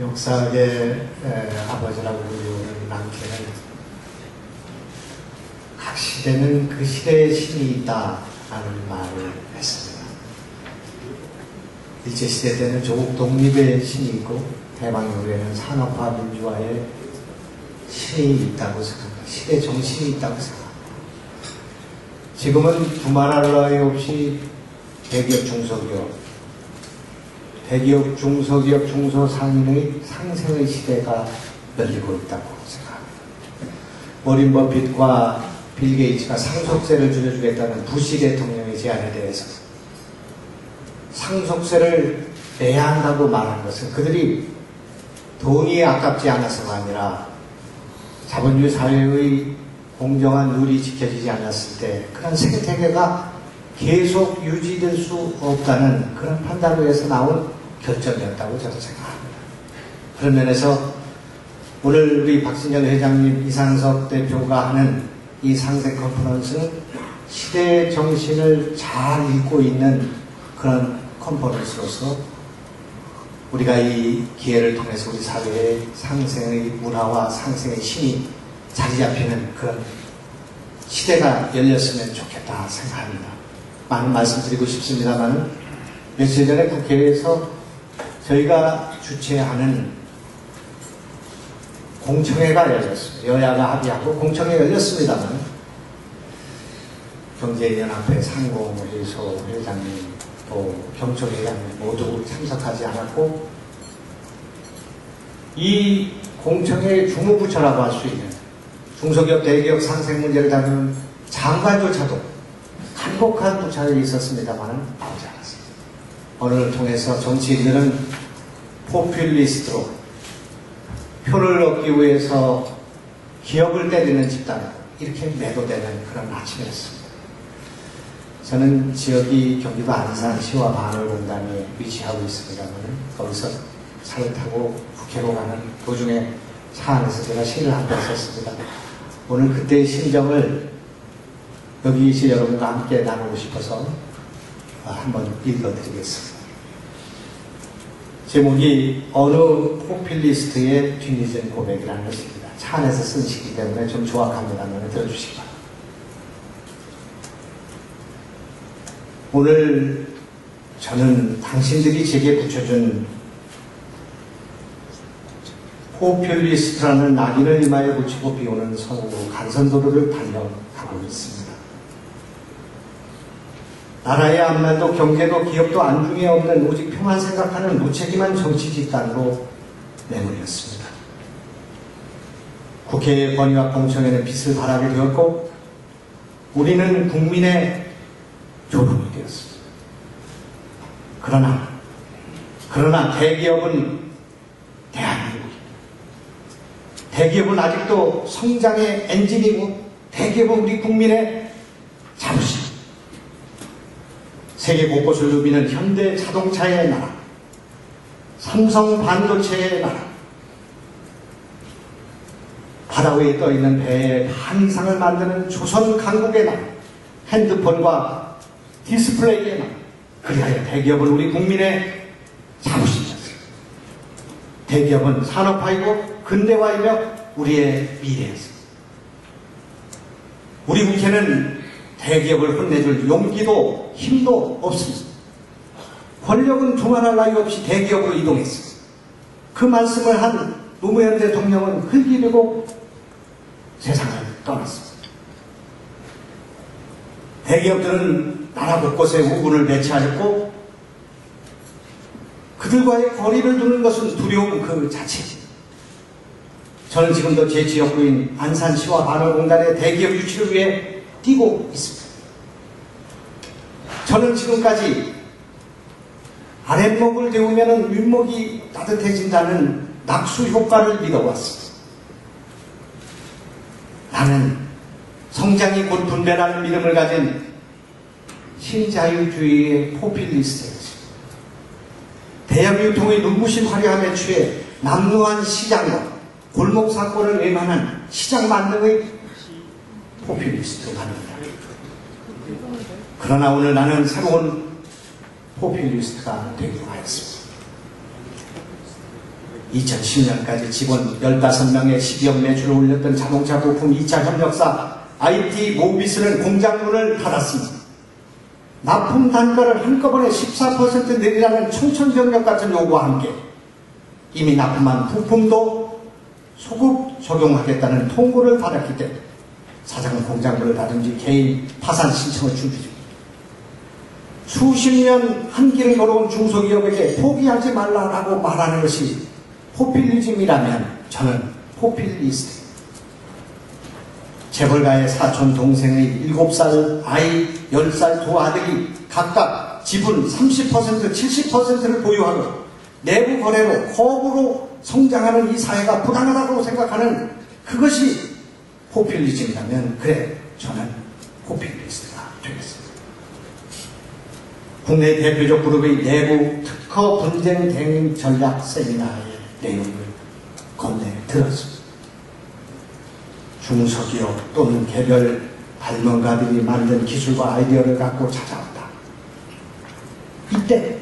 역사의 아버지라고 불리우는 남편은 각 시대는 그 시대의 신이 있다라는 말을 했습니다. 일제시대 때는 조국 독립의 신이 있고 대망 이후에는 산업화 민주화의 신이 있다고 생각합니다. 시대 정신이 있다고 생각합니다. 지금은 두말할 나위 없이 대기업 중소기업 대기업, 중소기업, 중소상인의 상생의 시대가 열리고 있다고 생각합니다. 워린 버핏과 빌 게이츠가 상속세를 줄여주겠다는 부시 대통령의 제안에 대해서 상속세를 내야 한다고 말한 것은 그들이 돈이 아깝지 않아서가 아니라 자본주의 사회의 공정한 룰이 지켜지지 않았을 때 그런 생태계가 계속 유지될 수 없다는 그런 판단을 위해서 나온 결정이었다고 저는 생각합니다. 그런 면에서 오늘 우리 박진현 회장님, 이상석 대표가 하는 이 상생 컨퍼런스는 시대의 정신을 잘 읽고 있는 그런 컨퍼런스로서 우리가 이 기회를 통해서 우리 사회의 상생의 문화와 상생의 신이 자리 잡히는 그런 시대가 열렸으면 좋겠다 생각합니다. 많은 말씀 드리고 싶습니다만 며칠 전에 국회에서 저희가 주최하는 공청회가 열렸습니다. 여야가 합의하고 공청회 열렸습니다만 경제연합회 상공회소 회장님 또 경총회장님 모두 참석하지 않았고 이 공청회 주무부처라고 할 수 있는 중소기업 대기업 상생 문제를 다루는 장관조차도 한복한 부처에 있었습니다만 나오지 않았습니다. 오늘을 통해서 정치인들은 포퓰리스트로 표를 얻기 위해서 기업을 때리는 집단 이렇게 매도되는 그런 아침이었습니다. 저는 지역이 경기도 안산 시와 마을공단에 위치하고 있습니다만 거기서 차를 타고 국회로 가는 도중에 차 안에서 제가 시를 한편 썼습니다. 오늘 그때의 심정을 여기 계신 여러분과 함께 나누고 싶어서 한번 읽어드리겠습니다. 제목이 어느 포퓰리스트의 뒤늦은 고백이라는 것입니다. 차 안에서 쓴 시기 때문에 좀 조악합니다만 들어주시기 바랍니다. 오늘 저는 당신들이 제게 붙여준 포퓰리스트라는 낙인을 이마에 붙이고 비오는 성으로 간선도로를 달려가고 있습니다. 나라의 앞날도 경제도 기업도 안중에 없는 오직 평안 생각하는 무책임한 정치 집단으로 내몰렸습니다. 국회의 건의와 공청회는 빛을 발하게 되었고 우리는 국민의 조롱이 되었습니다. 그러나 그러나 대기업은 대한민국입니다. 대기업은 아직도 성장의 엔진이고 대기업은 우리 국민의 자부심. 세계 곳곳을 누비는 현대 자동차의 나라, 삼성 반도체의 나라, 바다 위에 떠있는 배의 반 이상을 만드는 조선 강국의 나라, 핸드폰과 디스플레이의 나라, 그리하여 대기업은 우리 국민의 자부심이었습니다. 대기업은 산업화이고 근대화이며 우리의 미래였습니다. 우리 국회는 대기업을 혼내줄 용기도 힘도 없습니다. 권력은 두말할 나위 없이 대기업으로 이동했습니다. 그 말씀을 한 노무현 대통령은 흙이르고 세상을 떠났습니다. 대기업들은 나라 곳곳에 우군을 배치하였고 그들과의 거리를 두는 것은 두려움 그 자체입니다. 저는 지금도 제 지역구인 안산시와 반월공단의 대기업 유치를 위해 뛰고 있습니다. 저는 지금까지 아랫목을 데우면 윗목이 따뜻해진다는 낙수 효과를 믿어왔습니다. 나는 성장이 곧 분배라는 믿음을 가진 신자유주의의 포퓰리스트였습니다. 대형 유통의 눈부신 화려함에 취해 남루한 시장과 골목 사건을 외면한 시장 만능의 포퓰리스트로 가는다. 그러나 오늘 나는 새로운 포퓰리스트가 되기로 하였습니다. 2010년까지 직원 15명의 12억 매출을 올렸던 자동차 부품 2차 협력사 IT 모비스는 공장문을 닫았습니다. 납품 단가를 한꺼번에 14% 내리라는 청천벽력 같은 요구와 함께 이미 납품한 부품도 소급 적용하겠다는 통보를 받았기 때문에 사장은 공장문을 닫은 지 개인 파산 신청을 준비 중입니다. 수십 년 한 길을 걸어온 중소기업에게 포기하지 말라라고 말하는 것이 포퓰리즘이라면 저는 포퓰리스트. 재벌가의 사촌 동생의 7살 아이, 10살 두 아들이 각각 지분 30% 70%를 보유하고 내부 거래로 거부로 성장하는 이 사회가 부당하다고 생각하는 그것이 포퓰리즘이라면 그래 저는 포퓰리스트가 되겠습니다. 국내 대표적 그룹의 내부 특허 분쟁 대응 전략 세미나의 내용을 건네 들었습니다. 중소기업 또는 개별 발명가들이 만든 기술과 아이디어를 갖고 찾아온다. 이때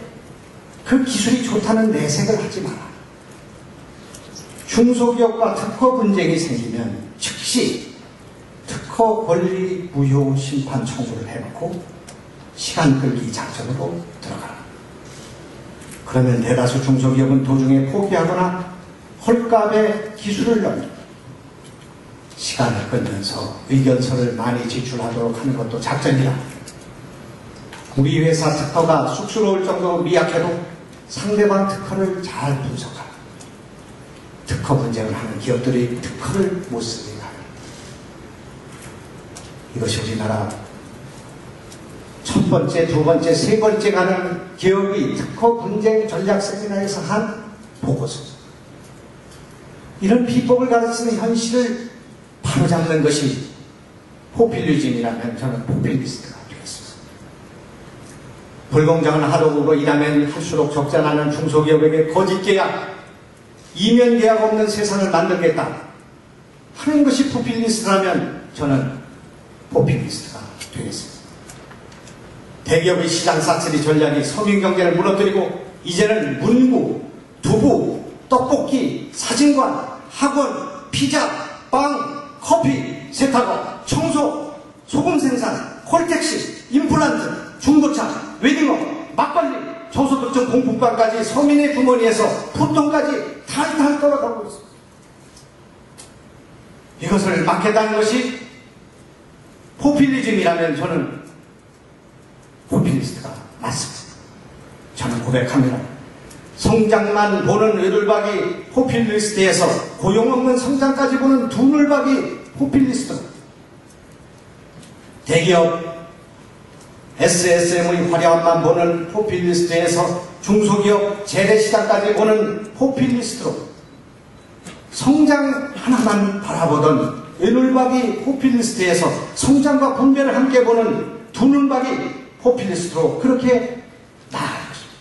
그 기술이 좋다는 내색을 하지 마라. 중소기업과 특허 분쟁이 생기면 즉시 특허 권리 무효 심판 청구를 해놓고 시간 끌기 작전으로 들어가라. 그러면 대다수 중소기업은 도중에 포기하거나 헐값에 기술을 넘기고 시간을 끌면서 의견서를 많이 제출하도록 하는 것도 작전이다. 우리 회사 특허가 쑥스러울 정도로 미약해도 상대방 특허를 잘 분석하라. 특허 분쟁을 하는 기업들이 특허를 못 쓰게. 이것이 우리나라 첫 번째, 두 번째, 세 번째 가는 기업이 특허 분쟁 전략 세미나에서 한 보고서. 이런 비법을 가르치는 현실을 바로잡는 것이 포퓰리즘이라면 저는 포퓰리스트가 되겠습니다. 불공정한 하도급으로 일하면 할수록 적자나는 중소기업에게 거짓 계약, 이면 계약 없는 세상을 만들겠다 하는 것이 포퓰리스트라면 저는 포퓰리스트가 되겠습니다. 대기업의 시장 사슬이 전략이 서민 경제를 무너뜨리고 이제는 문구, 두부, 떡볶이, 사진관, 학원, 피자, 빵, 커피, 세탁업, 청소, 소금 생산, 콜택시, 임플란트, 중고차, 웨딩업, 막걸리, 저소득층 공품관까지 서민의 주머니에서 푸통까지 탈탈 떨어가고 있습니다. 이것을 막겠다는 것이 포퓰리즘이라면 저는 포퓰리스트가 맞습니다. 저는 고백합니다. 성장만 보는 외돌박이 포퓰리스트에서 고용 없는 성장까지 보는 두물박이 포퓰리스트. 대기업 SSM의 화려함만 보는 포퓰리스트에서 중소기업 재래시장까지 보는 포퓰리스트로 성장 하나만 바라보던 외놀박이 포퓰리스트에서 성장과 분배를 함께 보는 두 눈박이 포퓰리스트로 그렇게 나아가는 것입니다.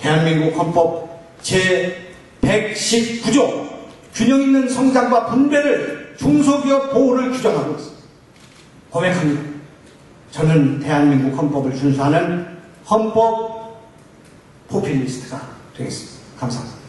대한민국 헌법 제119조 균형 있는 성장과 분배를 중소기업 보호를 규정하고 있습니다. 고백합니다. 저는 대한민국 헌법을 준수하는 헌법 포퓰리스트가 되겠습니다. 감사합니다.